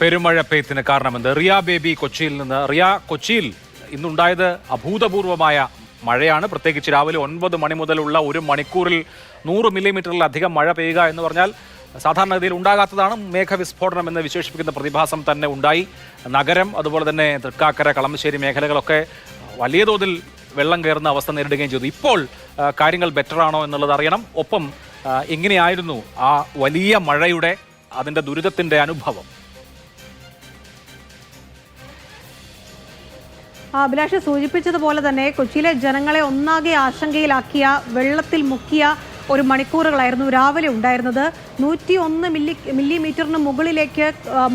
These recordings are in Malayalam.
പെരുമഴ പെയ്ത്തിന് കാരണമെന്ത്? റിയ ബേബി കൊച്ചിയിൽ നിന്ന് റിയ കൊച്ചിയിൽ ഇന്നുണ്ടായത് അഭൂതപൂർവമായ മഴയാണ്. പ്രത്യേകിച്ച് രാവിലെ ഒൻപത് മണി മുതലുള്ള ഒരു മണിക്കൂറിൽ നൂറ് മില്ലിമീറ്ററിലധികം മഴ പെയ്യുക എന്ന് പറഞ്ഞാൽ സാധാരണഗതിയിൽ ഉണ്ടാകാത്തതാണ്. മേഘവിസ്ഫോടനം എന്ന് വിശേഷിപ്പിക്കുന്ന പ്രതിഭാസം തന്നെ ഉണ്ടായി. നഗരം അതുപോലെ തന്നെ തൃക്കാക്കര കളമശ്ശേരി മേഖലകളൊക്കെ വലിയ തോതിൽ വെള്ളം കയറുന്ന അവസ്ഥ നേരിടുകയും ചെയ്തു. ഇപ്പോൾ കാര്യങ്ങൾ ബെറ്റർ ആണോ എന്നുള്ളത് അറിയണം. ഒപ്പം എങ്ങനെയായിരുന്നു ആ വലിയ മഴയുടെ അതിന്റെ ദുരിതത്തിന്റെ അനുഭവം? അഭിലാഷ് സൂചിപ്പിച്ചതുപോലെ തന്നെ കൊച്ചിയിലെ ജനങ്ങളെ ഒന്നാകെ ആശങ്കയിലാക്കിയ വെള്ളത്തിൽ മുക്കിയ ഒരു മണിക്കൂറുകളായിരുന്നു രാവിലെ ഉണ്ടായിരുന്നത്. നൂറ്റി ഒന്ന് മില്ലി മില്ലിമീറ്ററിന് മുകളിലേക്ക്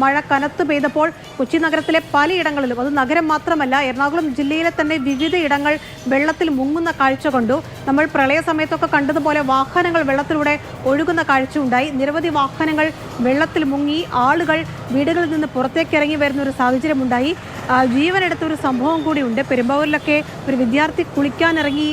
മഴ കനത്ത് പെയ്തപ്പോൾ കൊച്ചി നഗരത്തിലെ പലയിടങ്ങളിലും അത് നഗരം മാത്രമല്ല എറണാകുളം ജില്ലയിലെ തന്നെ വിവിധ ഇടങ്ങൾ വെള്ളത്തിൽ മുങ്ങുന്ന കാഴ്ച കണ്ടു. നമ്മൾ പ്രളയ സമയത്തൊക്കെ കണ്ടതുപോലെ വാഹനങ്ങൾ വെള്ളത്തിലൂടെ ഒഴുകുന്ന കാഴ്ച ഉണ്ടായി നിരവധി വാഹനങ്ങൾ വെള്ളത്തിൽ മുങ്ങി ആളുകൾ വീടുകളിൽ നിന്ന് പുറത്തേക്ക് ഇറങ്ങി വരുന്ന ഒരു സാഹചര്യം ഉണ്ടായി ജീവനെടുത്ത ഒരു സംഭവം ഉണ്ട് പെരുമ്പാവൂരിലൊക്കെ ഒരു വിദ്യാർത്ഥി കുളിക്കാനിറങ്ങി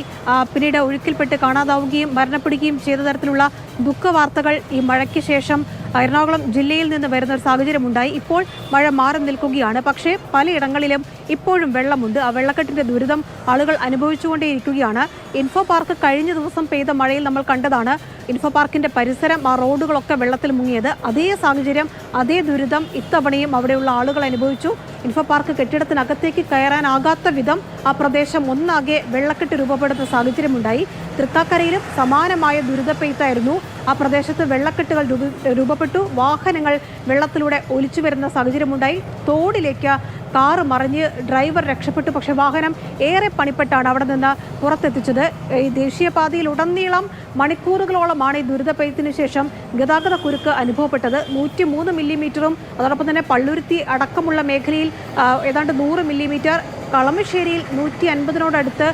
പിന്നീട് ഒഴുക്കിൽപ്പെട്ട് കാണാതാവുകയും മരണപ്പെടുകയും ചെയ്ത തരത്തിലുള്ള ദുഃഖവാർത്തകൾ ഈ മഴയ്ക്ക് ശേഷം എറണാകുളം ജില്ലയിൽ നിന്ന് വരുന്ന ഒരു സാഹചര്യമുണ്ടായി. ഇപ്പോൾ മഴ മാറി നിൽക്കുകയാണ്. പക്ഷേ പലയിടങ്ങളിലും ഇപ്പോഴും വെള്ളമുണ്ട്. ആ വെള്ളക്കെട്ടിന്റെ ദുരിതം ആളുകൾ അനുഭവിച്ചുകൊണ്ടേയിരിക്കുകയാണ്. ഇൻഫോ പാർക്ക് കഴിഞ്ഞ ദിവസം പെയ്ത മഴയിൽ നമ്മൾ കണ്ടതാണ് ഇൻഫോ പാർക്കിന്റെ പരിസരം ആ റോഡുകളൊക്കെ വെള്ളത്തിൽ മുങ്ങിയത്. അതേ സാഹചര്യം അതേ ദുരിതം ഇത്തവണയും അവിടെയുള്ള ആളുകൾ അനുഭവിച്ചു. ഇൻഫോ പാർക്ക് കെട്ടിടത്തിനകത്തേക്ക് കയറാനാകാത്ത വിധം ആ പ്രദേശം ഒന്നാകെ വെള്ളക്കെട്ട് രൂപപ്പെടുന്ന സാഹചര്യമുണ്ടായി. തൃക്കാക്കരയിലും സമാനമായ ദുരിതപ്പെയ്ത്തായിരുന്നു ആ പ്രദേശത്ത് വെള്ളക്കെട്ടുകൾ രൂപ- രൂപപ്പെട്ടു. വാഹനങ്ങൾ വെള്ളത്തിലൂടെ ഒലിച്ചു വരുന്ന സാഹചര്യമുണ്ടായി. തോടിലേക്ക് കാറ് മറിഞ്ഞ് ഡ്രൈവർ രക്ഷപ്പെട്ടു. പക്ഷേ വാഹനം ഏറെ പണിപ്പെട്ടാണ് അവിടെ നിന്ന് പുറത്തെത്തിച്ചത്. ഈ ദേശീയപാതയിൽ ഉടനീളം മണിക്കൂറുകളോളമാണ് ഈ ദുരിതപയത്തിന് ശേഷം ഗതാഗത കുരുക്ക് അനുഭവപ്പെട്ടത്. നൂറ്റി മൂന്ന് മില്ലിമീറ്ററും അതോടൊപ്പം തന്നെ പള്ളുരുത്തി അടക്കമുള്ള മേഖലയിൽ ഏതാണ്ട് നൂറ് മില്ലിമീറ്റർ കളമശ്ശേരിയിൽ നൂറ്റി അൻപതിനോടടുത്ത്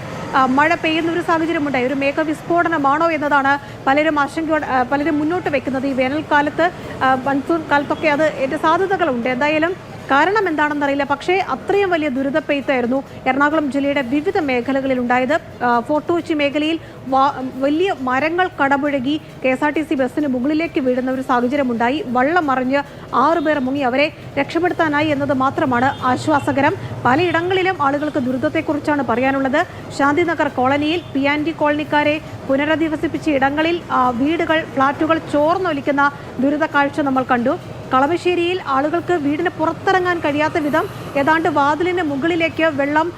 മഴ പെയ്യുന്ന ഒരു സാഹചര്യമുണ്ടായി. ഒരു മേഘ വിസ്ഫോടനമാണോ എന്നതാണ് പലരും ആശങ്ക പലരും മുന്നോട്ട് വെക്കുന്നത്. ഈ വേനൽക്കാലത്ത് മൺസൂൺ കാലത്തൊക്കെ അത് എന്റെ സാധ്യതകളുണ്ട്. എന്തായാലും കാരണം എന്താണെന്നറിയില്ല പക്ഷേ അത്രയും വലിയ ദുരിതപ്പെയ്ത്തായിരുന്നു എറണാകുളം ജില്ലയുടെ വിവിധ മേഖലകളിൽ ഉണ്ടായത് ഫോർട്ടുകൊച്ചി ഫോർട്ട് മേഖലയിൽ വലിയ മരങ്ങൾ കടപുഴകി K S R T C ബസ്സിന് മുകളിലേക്ക് വീഴുന്ന ഒരു സാഹചര്യമുണ്ടായി. വള്ളം മറിഞ്ഞ് ആറുപേർ മുങ്ങി. അവരെ രക്ഷപ്പെടുത്താനായി എന്നത് മാത്രമാണ് ആശ്വാസകരം. പലയിടങ്ങളിലും ആളുകൾക്ക് ദുരിതത്തെക്കുറിച്ചാണ് പറയാനുള്ളത്. ശാന്തിനഗർ കോളനിയിൽ പി ആൻ ഡി കോളനിക്കാരെ പുനരധിവസിപ്പിച്ച ഇടങ്ങളിൽ വീടുകൾ ഫ്ളാറ്റുകൾ ചോർന്നൊലിക്കുന്ന ദുരിത കാഴ്ച നമ്മൾ കണ്ടു. കളമശ്ശേരിയിൽ ആളുകൾക്ക് വീടിന് പുറത്തിറങ്ങാൻ കഴിയാത്ത വിധം ഏതാണ്ട് വാതിലിന് മുകളിലേക്ക് വെള്ളം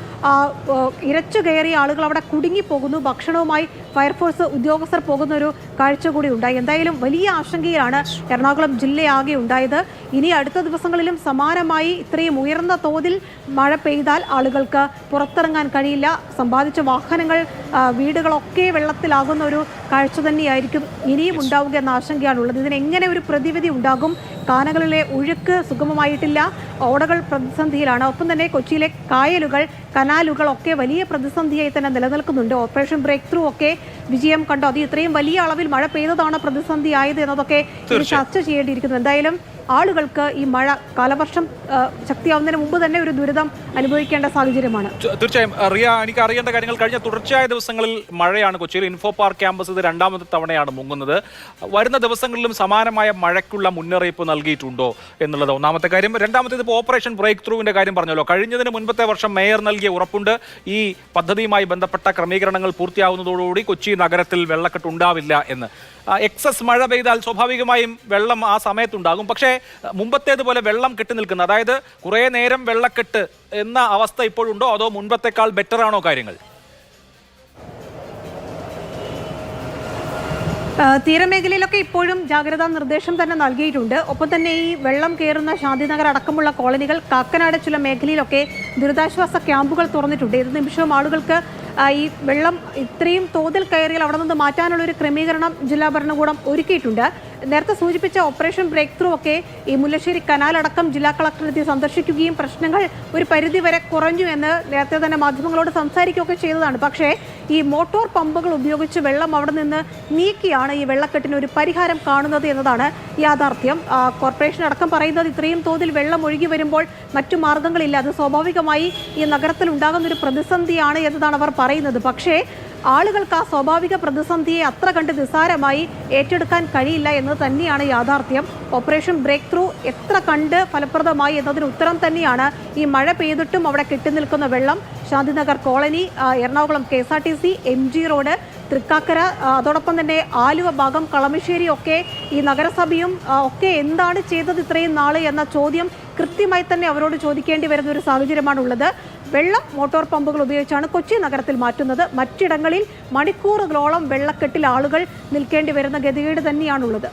ഇരച്ചു കയറി ആളുകൾ അവിടെ കുടുങ്ങിപ്പോകുന്നു. ഭക്ഷണവുമായി ഫയർഫോഴ്സ് ഉദ്യോഗസ്ഥർ പോകുന്ന ഒരു കാഴ്ച കൂടി ഉണ്ടായി. എന്തായാലും വലിയ ആശങ്കയിലാണ് എറണാകുളം ജില്ലയാകെ ഉണ്ടായത്. ഇനി അടുത്ത ദിവസങ്ങളിലും സമാനമായി ഇത്രയും ഉയർന്ന തോതിൽ മഴ പെയ്താൽ ആളുകൾക്ക് പുറത്തിറങ്ങാൻ കഴിയില്ല. സമ്പാദിച്ച വാഹനങ്ങൾ വീടുകളൊക്കെ വെള്ളത്തിലാകുന്ന ഒരു കാഴ്ച തന്നെയായിരിക്കും ഇനിയും ഉണ്ടാവുക എന്ന ആശങ്കയാണുള്ളത്. ഇതിന് എങ്ങനെ ഒരു പ്രതിവിധി ഉണ്ടാകും? കാനകളിലെ ഒഴുക്ക് സുഗമമായിട്ടില്ല. ഓടകൾ പ്രതിസന്ധിയിലാണ്. ഒപ്പം തന്നെ കൊച്ചിയിലെ കായലുകൾ കനാലുകൾ ഒക്കെ വലിയ പ്രതിസന്ധിയായി തന്നെ നിലനിൽക്കുന്നുണ്ട്. ഓപ്പറേഷൻ ബ്രേക്ക് ത്രൂ ഒക്കെ വിജയം കണ്ടോ? അത് ഇത്രയും വലിയ അളവിൽ മഴ പെയ്തതാണ് പ്രതിസന്ധി ആയത് എന്നതൊക്കെ ചർച്ച ചെയ്യേണ്ടിയിരിക്കുന്നു. എന്തായാലും ആളുകൾക്ക് ഈ മഴ കാലവർഷം ശക്തിയാവുന്നതിന് മുമ്പ് തന്നെ ഒരു ദുരിതം അനുഭവിക്കേണ്ട സാഹചര്യമാണ്. തീർച്ചയായും റിയ എനിക്ക് അറിയേണ്ട കാര്യങ്ങൾ കഴിഞ്ഞ തുടർച്ചയായ ദിവസങ്ങളിൽ മഴയാണ് കൊച്ചിയിൽ ഇൻഫോ പാർക്ക് ക്യാമ്പസ് ഇത് രണ്ടാമത്തെ തവണയാണ് മുങ്ങുന്നത്. വരുന്ന ദിവസങ്ങളിലും സമാനമായ മഴയ്ക്കുള്ള മുന്നറിയിപ്പ് നൽകിയിട്ടുണ്ടോ എന്നുള്ളത് ഒന്നാമത്തെ കാര്യം. രണ്ടാമത്തേത് ഇപ്പോൾ ഓപ്പറേഷൻ ബ്രേക്ക് ത്രൂവിന്റെ കാര്യം പറഞ്ഞല്ലോ. കഴിഞ്ഞതിന് മുൻപത്തെ വർഷം മേയർ നൽകിയ ഉറപ്പുണ്ട്. ഈ പദ്ധതിയുമായി ബന്ധപ്പെട്ട ക്രമീകരണങ്ങൾ പൂർത്തിയാവുന്നതോടുകൂടി കൊച്ചി നഗരത്തിൽ വെള്ളക്കെട്ട് ഉണ്ടാവില്ല എന്ന്. എക്സസ് മഴ പെയ്താൽ സ്വാഭാവികമായും വെള്ളം ആ സമയത്തുണ്ടാകും. പക്ഷേ മുമ്പത്തേതുപോലെ വെള്ളം കെട്ടി നിൽക്കുന്ന അതായത് കുറേ നേരം വെള്ളക്കെട്ട് എന്ന അവസ്ഥ ഇപ്പോഴുണ്ടോ? അതോ മുൻപത്തേക്കാൾ ബെറ്റർ ആണോ കാര്യങ്ങൾ? തീരമേഖലയിലൊക്കെ ഇപ്പോഴും ജാഗ്രതാ നിർദ്ദേശം തന്നെ നൽകിയിട്ടുണ്ട്. ഒപ്പം തന്നെ ഈ വെള്ളം കയറുന്ന ശാന്തിനഗർ അടക്കമുള്ള കോളനികൾ കാക്കനാട് ചില മേഖലയിലൊക്കെ ദുരിതാശ്വാസ ക്യാമ്പുകൾ തുറന്നിട്ടുണ്ട്. ഏത് നിമിഷവും ആളുകൾക്ക് ഈ വെള്ളം ഇത്രയും തോതിൽ കയറിയാൽ അവിടെ നിന്ന് മാറ്റാനുള്ള ഒരു ക്രമീകരണം ജില്ലാ ഭരണകൂടം ഒരുക്കിയിട്ടുണ്ട്. നേരത്തെ സൂചിപ്പിച്ച ഓപ്പറേഷൻ ബ്രേക്ക് ത്രൂ ഒക്കെ ഈ മുല്ലശ്ശേരി കനാൽ അടക്കം ജില്ലാ കളക്ടർ എത്തി സന്ദർശിക്കുകയും പ്രശ്നങ്ങൾ ഒരു പരിധി വരെ കുറഞ്ഞു എന്ന് നേരത്തെ തന്നെ മാധ്യമങ്ങളോട് സംസാരിക്കുകയൊക്കെ ചെയ്തതാണ്. പക്ഷേ ഈ മോട്ടോർ പമ്പുകൾ ഉപയോഗിച്ച് വെള്ളം അവിടെ നിന്ന് നീക്കിയാണ് ഈ വെള്ളക്കെട്ടിന് ഒരു പരിഹാരം കാണുന്നത് എന്നതാണ് യാഥാർത്ഥ്യം. കോർപ്പറേഷൻ അടക്കം പറയുന്നത് ഇത്രയും തോതിൽ വെള്ളം ഒഴുകി വരുമ്പോൾ മറ്റു മാർഗങ്ങളില്ല. അത് സ്വാഭാവികമായി ഈ നഗരത്തിൽ ഉണ്ടാകുന്ന ഒരു പ്രതിസന്ധിയാണ് എന്നതാണ് അവർ പറയുന്നത്. പക്ഷേ ആളുകൾക്ക് ആ സ്വാഭാവിക പ്രതിസന്ധിയെ അത്ര കണ്ട് നിസ്സാരമായി ഏറ്റെടുക്കാൻ കഴിയില്ല എന്നത് തന്നെയാണ് യാഥാർത്ഥ്യം. ഓപ്പറേഷൻ ബ്രേക്ക് ത്രൂ എത്ര കണ്ട് ഫലപ്രദമായി എന്നതിന് ഉത്തരം തന്നെയാണ് ഈ മഴ പെയ്തിട്ടും അവിടെ കെട്ടിനിൽക്കുന്ന വെള്ളം. Shantinagar colony Ernakulam K S R T C M G road Thrikkakara അതോടൊപ്പം തന്നെ ആലുവ ഭാഗം കളമശ്ശേരി ഒക്കെ ഈ നഗരസഭയും ഒക്കെ എന്താണ് ചെയ്തത് ഇത്രയും നാൾ എന്ന ചോദ്യം കൃത്യമായി തന്നെ അവരോട് ചോദിക്കേണ്ടി വരുന്ന ഒരു സാഹചര്യമാണ് ഉള്ളത് വെള്ളം മോട്ടോർ പമ്പുകൾ ഉപയോഗിച്ചാണ് കൊച്ചി നഗരത്തിൽ മാറ്റുന്നത്. മറ്റിടങ്ങളിൽ മണിക്കൂറുകളോളം വെള്ളക്കെട്ടിൽ ആളുകൾ നിൽക്കേണ്ടി വരുന്ന ഗതികേട് തന്നെയാണുള്ളത്.